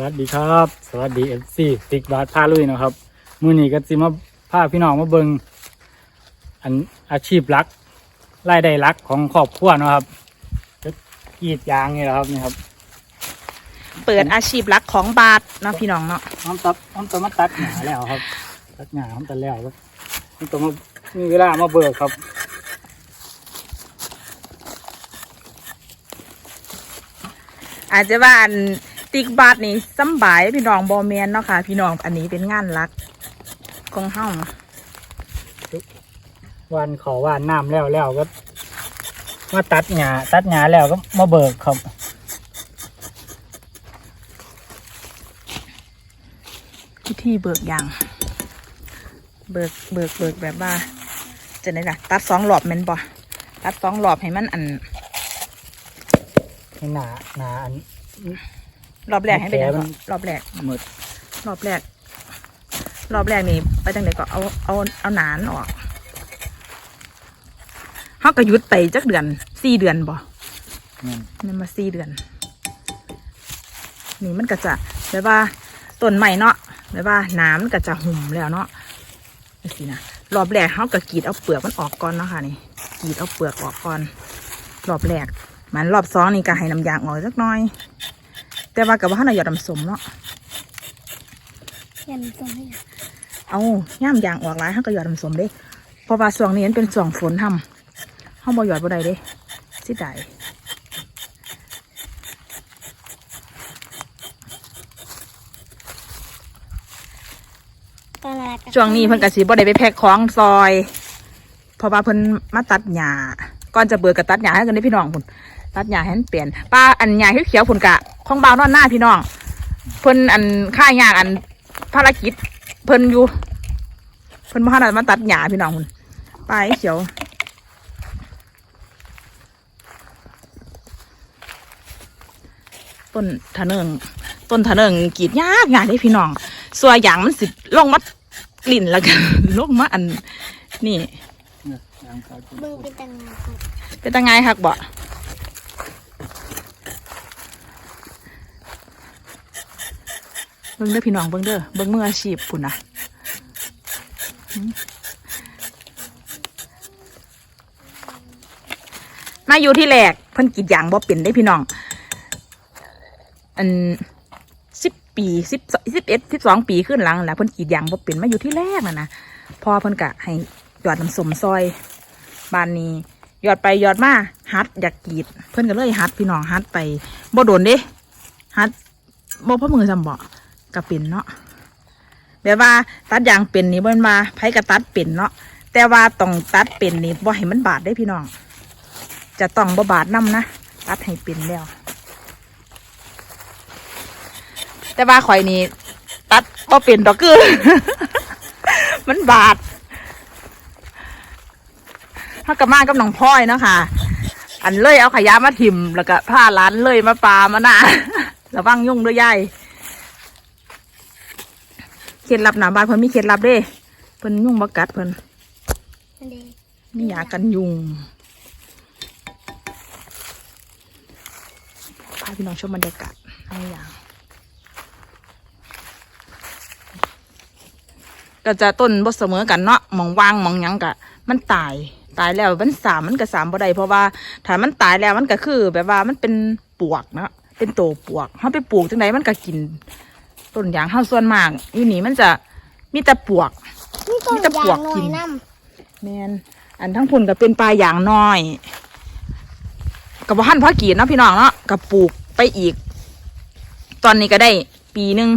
วัสดีครับ สวัสดีเอฟซีติ๊กบาทพาลุยนะครับ มือนี้ก็สิมาพาพี่น้องมาเบิงอันอาชีพหลักรายได้หลักของครอบครัวเนาะครับก็กรีดยางนี่แหละครับนี่ครับเปิดอาชีพหลักของบาทเนาะพี่น้องเนาะน้องตัดน้องตัวมาตัดหนาแล้วครับ ตัดหนาน้องตัดแล้วครับน้องตัวมามีเวลามาเบิกครับอาจจะว่าอัน ติ๊กบาทนี่สำบายพี่น้องบอแมนเนาะค่ะ พี่น้องอันนี้เป็นงานหลักของเฮาวันขอว่านน้ำแล้วแล้วก็มาตัดหญ้าตัดหญ้าแล้วก็มาเบิกครับพิธีเบิกยางเบิกเบิกเบิกแบบว่า จะไหนล่ะตัดสองหลอบแม่นบ่ตัดสองหลอบให้มันอันให้หนาหนาอัน รอบแรกให้เป็นยังแผลไงมันรอบแรกหมดรอบแรก รอบแรกนี่ไปจังไหนก็เอาเอาเอาหนานออกเขาก็หยุดไปจักเดือนสี่เดือนบ่เงินนี่มาสี่เดือน นี่มันก็จะแบบว่าต้นใหม่เนาะแบบว่าน้ำมันก็จะหุ่มแล้วเนาะนี่สินะรอบแรกเขาก็กรีดเอาเปลือกมันออกก่อนเนาะค่ะนี่กรีดเอาเปลือกออกก่อนรอบแรกมันรอบสองนี่ก็ให้น้ำยางออกสักหน่อย แต่ว่ากับว่าเขาหน่อยหยอดน้ำสมเนาะยันตรงนี้เอาย่ามยางออกหลายเขาก็หยอดน้ำสมเด้เพราะว่าช่วงนี้มันเป็นช่วงฝนทำเขาบ่หยอดบ่ได้เด้สิได้ตอนแรกช่วงนี้เพิ่นกะสิบ่ได้ไปแพ็คของซอย เพราะว่าเพิ่นมาตัดหญ้าก่อนจะเบิกก็ตัดหญ้าให้กันได้พี่น้องพุ่น ตัดหญ้าให้มันเปลี่ยนป้าอันหญ้าเขียวๆพุ่นกะของบ่าวนอนหน้าพี่น้องเพิ่นอันค่ายากอันภารกิจเพิ่นอยู่เพิ่นมาหามาตัดหญ้าพี่น้องพุ่นป้าไอ้เขียวต้นทะเนิงต้นทะเนิงกรีดยากยากเลยพี่น้องส่วนอย่างมันสิลงมากลิ่นแล้วกันลงมาอันนี่เนี่ยยางขาดเบิ่งเป็นตังงานครับเป็นตังไงคักบ่ เบิ่งเด้อพี่น้องเบิ่งเด้อเบิ่งมืออาชีพปุ่นนะมาอยู่ที่แรกเพิ่นกีดยางบ่เป็นได้พี่น้อง อันสิบปีสิบสิบเอ็ดสิบสองปีขึ้นหลังแหละเพิ่นกีดยางบ่เป็นมาอยู่ที่แรกนะนะพอเพิ่นกะให้ยอดน้ำสมซอยบ้านนี้ยอดไปยอดมาฮัดอยากกีด เพิ่นก็เลยฮัดพี่น้องฮัดไปบ่โดนเด้ฮัดบ่พ่อมือจำบ่ ก็เป็นเนาะแบบว่าตัดยางเป็นนี่บ่แม่นมาไผก็ตัดเป็นเนาะแต่ว่าต้องตัดเป็นนี่บ่ให้มันบาดได้พี่น้อง จะต้องบ่บาดนํนะตัดให้เป็นแล้ว แต่ว่าข่อยนี่ตัดบ่เป็นดอกคือมันบาดถ้ากับมากับน้องพลอยเนาะค่ะ อันเลยเอาขยะมาถิ่มแล้วก็ผ้าร้านเลยมาปลามาหน้าระวังยุ่งด้วยยาย เคล็ดลับหนาบ้านเพิ่นมีเคล็ดลับเด้เพิ่นยุ่งบักัดเพิ่นอันนี้มียากันยุงพาพี่น้องชมบรรยากาศอะไรอย่างก็จะต้นบ่เสมอกันเนาะหมองวางหมองหยังกะ มันตายตายแล้วมันสามมันก็สามบ่ได้เพราะว่าถ้ามันตายแล้วมันก็คือ แบบว่ามันเป็นปวกเนาะเป็นโตปวกเฮาไปปลูกจังไดมันก็กิน ต้นยางเฮาส่วนมากอยู่นี่มันจะมีแต่ปวก นี่ต้นมีแต่ปลวยากงหน่กิอยนน้แมนอันทั้งพุ่นก็เป็นปลาอย่างน้อยกับว่าหันพ่อกีดเนาะพี่น้องเนาะกับปลูกไปอีก ตอนนี้ก็ได้ปีหนึ่ง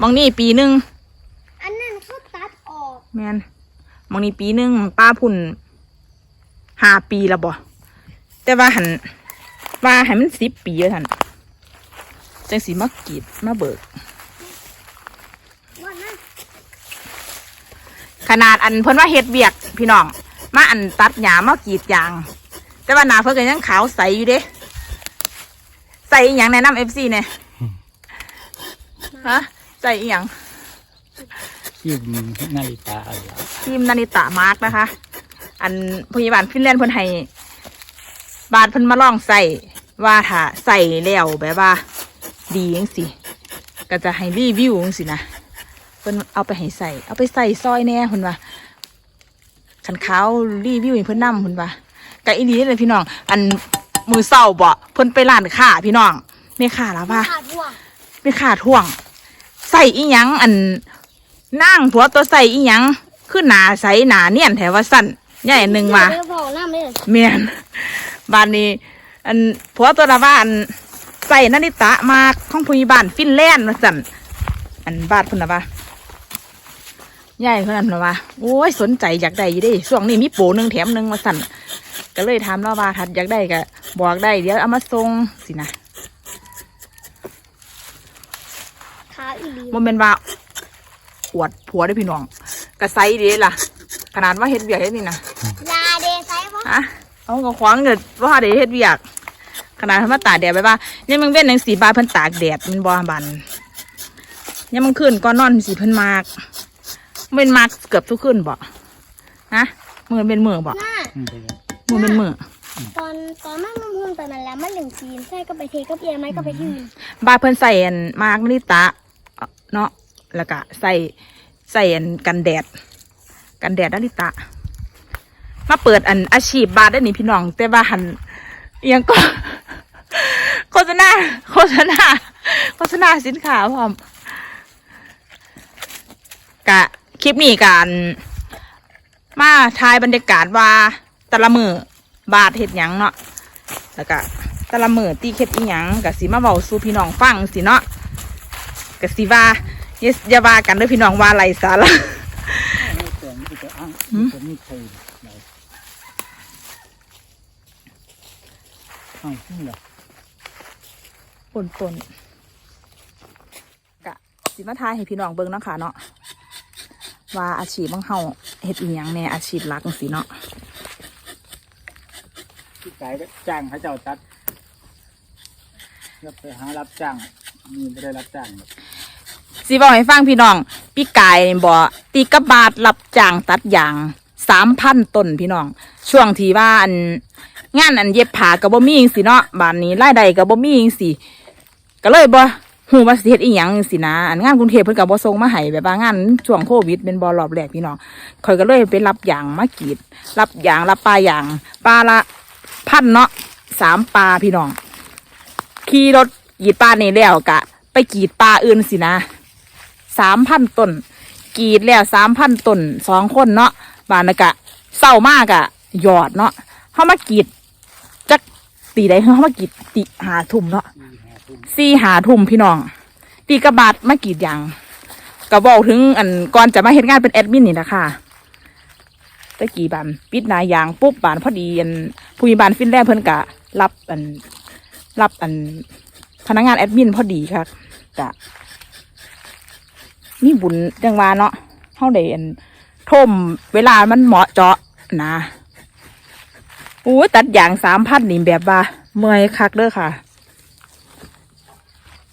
บางนี่ปีหนึ่งำอันนั้นเขาตัดออกแมนบางนี่ปีหนึ่งป้าพุ่นห้าปีแล้วบ่แต่ว่าหันว่าให้มันสิบปีแล้วท่าน จังสีมากรีดมาเบิกว่านั่นขนาดอันเพิ่นว่าเฮ็ดเบียกพี่น้อง มาอันตัดหญ้ามากรีดยาง แต่ว่าหนาเพิ่นก็ยังขาวใสอยู่เด้ ใส่อหย่างแนะนำเอฟซีเนี่ยฮะใส่อหย่างขีบนาฬิกาอะไรครับทีมนานิตามาร์กนะคะ อันพยาบาลฟินแลนด์เพิ่นให้บาทเพิ่นมาลองใส่ว่าถ้าใส่แล้วแบบว่า ดีจังสิก็จะให้รีวิวจังสินะเพิ่นเอาไปให้ใส่เอาไปใส่ซอยแหน่เพิ่นว่าขันขาวรีวิวให้เพิ่นนำเพิ่นว่าก็อีนี้เลยพี่น้อง อันมือเศร้าบ่เพิ่นไปร้านค้าพี่น้องแม่ค้าแล้วว่าขาดว่ะไปขาท่วง ใส่อีหยังอันนั่งผัวตัวใส่อีหยังคือหนาใสหนาเนียนแถวว่าสั้นใหญ่หนึ่งว่าเดี๋ยวบอกน้ำเลยเมียนบ้านนี้ อันผัวตัวละว่าอัน ใส่นาฬิตะมาของผู้ใหญ่บ้านฟินแลนด์มาสั่นอันบ้านพุ่นละว่าใหญ่เพื่อนละว่าโอ้ยสนใจอยากได้อยู่เดิช่วงนี้มีโปรหนึ่งแถมหนึ่งมาสั่นก็เลยถามเราว่าทัดอยากได้ก็บอกได้เดี๋ยวเอามาส่งสินะขาอีหลีมันเป็นว่าอวดผัวได้อพี่น้องกระไซดีล่ะ ขนาดว่าเฮ็ดเบียกเฮ็ดนี่นะยาเดไซบ่ฮะเอากระขวางเงินว่าเดี๋ยวเฮ็ดเบียก ขนาดทำมาตากแดดไปว่าเนี่ยมันเป็นหนังสีบานเพิ่นตากแดดมันบ่บันเนี่ยมันขึ้นก่อนนอนสีเพิ่นมากมันเป็นมากเกือบทุกคืนบ่ฮะมือเป็นมือบ่หน้าอืมไปเลยมือเป็นมือตอนตอนมันมันพุ่งไปมันแล้วมันเหลืองจีนใส่ก็ไปเทก็เอียไหมก็ไปที่อื่นบานเพิ่นใส่อันมากนิตะเนาะแล้วก็ใส่ใส่อันกันแดด กันแดดนาริตะ มาเปิดอันอาชีพบาทได้นี่พี่น้อง แต่ว่าหันเอียงก็ โฆษณาโฆษณาโฆษณาสินค้าพร้อมกะคลิปนี้การมาทายบรรยากาศว่าต่ละมือบาทเห็ดหยังเนาะแล้วก็ต่ละมือตีเข็ดอีหยังกะสิมาเบาสู่พี่น้องฟังสิเนาะกะสิว่าอย่าอย่าว่ากันเด้วยพี่น้องว่าไรสาระไม่ตัวนี้จะอ้างหืมตัวนี้ใครไหนอ้าวนี่เหรอ ปนปนกะสิมาทายให้พี่น้องเบิ่งเนาะค่ะเนาะว่าอาชีพของเฮาเฮ็ดอีหยังแหน่อาชีพหลักจังซี่เนาะที่ขายก็จ้างเขาเจ้าตัดแล้วไปหารับจ้างนี่ไม่ได้รับจ้างหรอกสิบอกให้ฟังพี่น้อง พี่กายนี่บ่ตีกระบาดรับจ้างตัดยาง3,000ต้นพี่น้อง ช่วงที่ว่าอันงานอันเย็บผ้าก็บ่มีจังซี่เนาะบ้านนี้รายได้ก็บ่มีจังซี่ ก็เลยบ่ฮู้ว่าสิเฮ็ดอีหยังจังซี่นะอันงานกรุงเทพเพิ่นก็บ่ส่งมาให้แบบว่างานช่วงโควิดเป็นบ่รอบแรกพี่น้องข่อยก็เลยไปรับยางมากรีด รับยางรับปลายางปลาละพันเนาะสามปลาพี่น้องขี่รถกรีดปลานี่แล้วกะ ไปกรีดปลาอื่นสินะสามพันต้นกรีดแล้วสามพันต้นสองคนเนาะบานกะเศร้ามากอะหยอดเนาะเขามากรีดจักตีได้เขามากรีดตีหาทุ่มเนาะ สี่หาทุ่มพี่น้อง ตีกระบาดมากีดยางก็บอกถึงอันก่อนจะมาเฮ็ดงานเป็นแอดมินนี่นะคะตะกี้บานปิดนายางปุ๊บบานพอดีอันผู้ใหญ่บานฟินแลนด์เพิ่นกะ รับอันรับอันพนักงานแอดมินพอดีค่ะกะมีบุญจังวาเนาะเฮาได้อันท่มเวลามันเหมาะเจาะนะอู้ตัดอย่างสามพันนี่แบบว่า เมื่อยคักเด้อค่ะ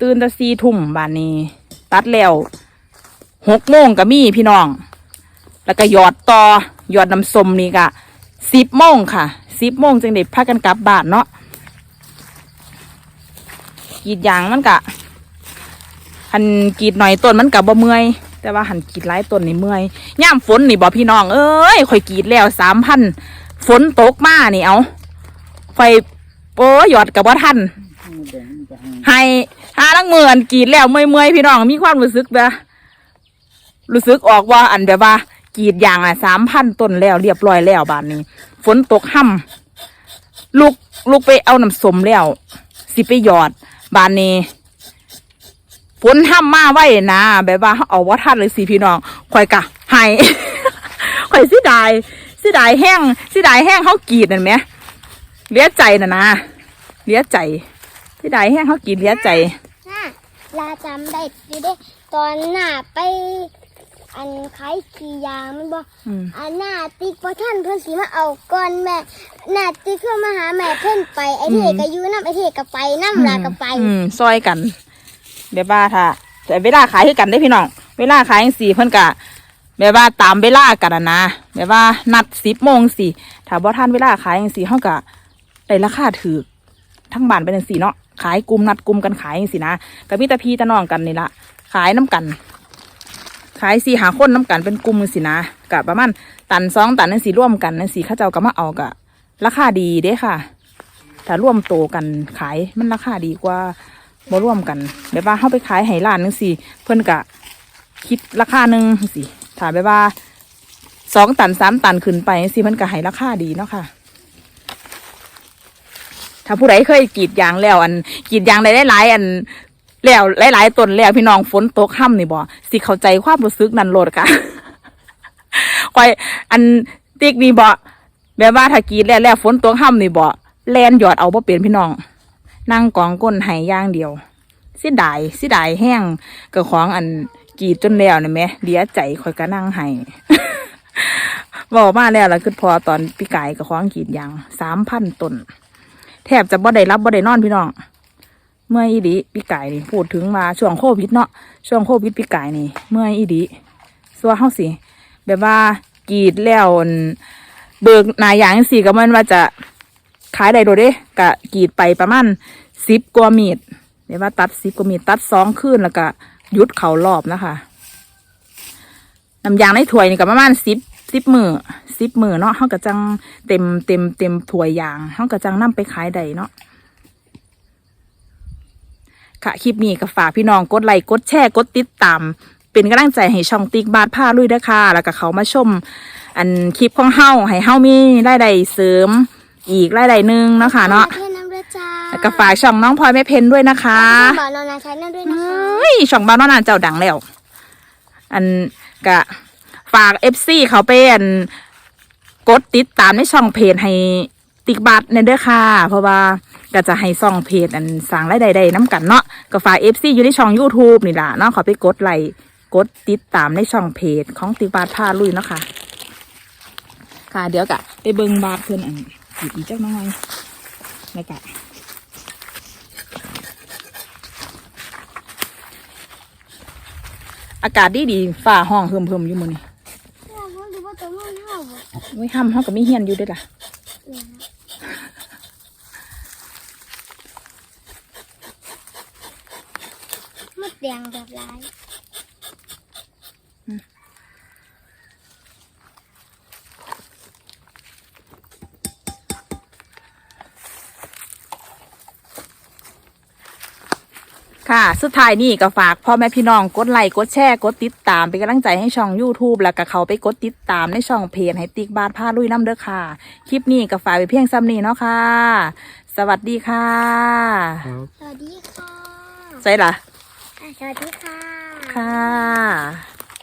ตื่นแต่สี่ทุ่มบานนี้ ตัดแล้วหกโมงก็มีพี่น้อง แล้วก็หยอดต่อหยอดน้ำส้มนี่ก็สิบโมงค่ะสิบโมงจึงได้พากันกลับบ้านเนาะกีดยางมันกะหันกีดหน่อยต้นมันกะบ่เมื่อย แต่ว่าหันกีดหลายต้นนี่เมื่อยย่ามฝนนี่บ่พี่น้อง เอ้ยข่อยกีดแล้วสามพันฝนตกมานี่เอาข่อยโอ้ยหยอดกับว่าทันมันแบ่งมันให้ ลังเมือนกรีดแล้วเมื่อยๆพี่น้องมีความรู้สึกแบบรู้สึกออกว่าอันแบบว่ากรีดยางอะสามพันต้นแล้วเรียบร้อยแล้วบานนี้ ฝนตกห่ำลูกลูกไปเอาน้ำสมแล้ว สิไปหยอด บานนี้ฝนห่ำมาไว้นะแบบว่าเอาว่าทันเลยสิพี่น้องข่อยกะให้ข่อยสิดายสิดายแห้งสิดายแห้งเขากรีดนั่นไหมเลี้ยใจนะนะเลี้ยใจที่ใดแห้งเขากินเลี้ยใจ ลาจำได้อยู่เด้ตอนหน้าไป อันขายขี่ยางมันบอกอืม อันหน้าติ๊กพอท่านเพื่อนสีมาเอาก่อนแม่หน้าติ๊กเพื่อมาหาแม่เพื่อนไปไอเทก็อยู่น้ำไอเทก็ไปน้ำลาก็ไป อืมซอยกันแบบว่าถ้าแต่เวลาขายคือกันได้พี่น้องเวลาขายจังสี่เพิ่นกะแบบว่าตามเวลากันอะนะแบบว่านัดสิบโมงสี่ถ้าบ่ทันเวลาขายจังสี่เฮากะได้ราคาถือ ทั้งบ้านเป็นสีเนาะขายกลุ่มนัดกลุ่มกันขายสินะกับมิตรพีตะน้องกันนี่ละขายน้ำกัน ขายสี่หาคนน้ำกันเป็นกลุ่มสินะกับประมาณตันสองตันนั่นสีร่วมกันนั่นสีข้าเจ้าก็มาเอากะราคาดีเด้ค่ะถ้าร่วมโตกันขายมันราคาดีกว่าบ่ร่วมกันแบบว่าเข้าไปขายให้ร้านนึงสิเพิ่อนกะคิดราคาหนึ่งสิถ้าแบบว่าสองตันสามตันขึ้นไปสิมันก็ให้ราคาดีเนาะค่ะ ถ้าผู้ใดเคยกรีดยางแล้วอันกรีดยางได้หลายๆอันแล้วหลายๆต้นแล้วพี่น้องฝนตกค่ำนี่บ่สิเข้าใจความรู้สึกนั้นโลดค่ะคอยอันติ๊กนี่บ่แบบว่าถ้ากรีดแล้วแล้วฝนตกค่ำนี่บ่แลนหยอดเอาบ่เป็นพี่น้อง นั่งกองก้นไห้อย่างเดียวเสิดายเสิดายแห้งกับของอันกีดจนแล้วนี่แหมเดียใจคอยก็นั่งไห้บอกมาแล้วล่ะคือพอตอนปีกายกับของกีดยางสามพันต้น แทบจะบ่ได้รับบ่ได้นอนพี่น้อง เมื่อยอีดีปีไกายนี่พูดถึงมาช่วงโควิดเนาะช่วงโควิดปีไกายนี่ เมื่อยอีดีสัวเฮาสิแบบว่ากรีดแล้วเบิกนายอย่างสี่ก็มันว่าจะขายได้โดดเด้กะกรีดไปประมาณสิบกว่ามีดเดี๋ยวว่าตัดสิบกว่ามีดตัดสองคืนแล้วก็หยุดเขารอบนะคะน้ำยางในถ้วยนี่ก็ประมาณสิบ สิบมือสิบมือเนาะเขาก็จังเต็มเต็มเต็มถ้วยยางเขาก็จังนํไปขายได้เนาะค่ะคลิปนี้ก็ฝากพี่น้องกดไลค์กดแชร์กดติดตาม เป็นกำลังใจให้ช่องติ๊กบาทผ้าลุยด้วยค่ะ แล้วก็เขามาชม อันคลิปของเฮาให้เฮามีรายได้เสริม อีกรายได้หนึ่งเนาะค่ะเนาะ เพื่อนน้ำด้วยจ้าแล้วก็ฝากช่องน้องพลอยแม่เพนด้วยนะคะบอกนอนนาใช้นั่นด้วยนะคะเฮ้ยช่องบ้านน้องนานเจ้าดังแล้ว อันกะ ฝากเอฟซีเขาไปอันกดติดตามในช่องเพจให้ติกบาทในเด้อค่ะ เพราะว่าก็จะให้ช่องเพจอันสั่งรายได้ได้น้ำกันเนาะก็ฝากเอฟซีอยู่ในช่อง YouTube นี่ล่ะเนาะขอไปกดไลค์กดติดตามในช่องเพจของติกบาทพาลุยเนาะค่ะ ค่ะเดี๋ยวกะไปเบิงบาทเพื่อนอันอีกอีกจักน้อยแล้วกะอากาศดีดีฝ่าห้องเพิ่มเพิ่มๆอยู่มือนี้ เราพูดถึงว่าตัวมันเห่าบ่ ไว้ห้ำห้องก็มีเฮียนอยู่ด้วยล่ะมดแดงแบบร้าย ค่ะ สุดท้ายนี่ก็ฝากพ่อแม่พี่น้องกดไลค์กดแชร์กดติดตามเป็นกำลังใจให้ช่อง YouTube แล้วก็เขาไปกดติดตามในช่องเพจให้ติ๊กบาทผ้าลุยน้ำเด้อค่ะ คลิปนี้ก็ฝากไปเพียงซ้ำนี้เนาะค่ะ สวัสดีค่ะครับสวัสดีค่ะใช่ล่ะอะสวัสดีค่ะ ค่ะ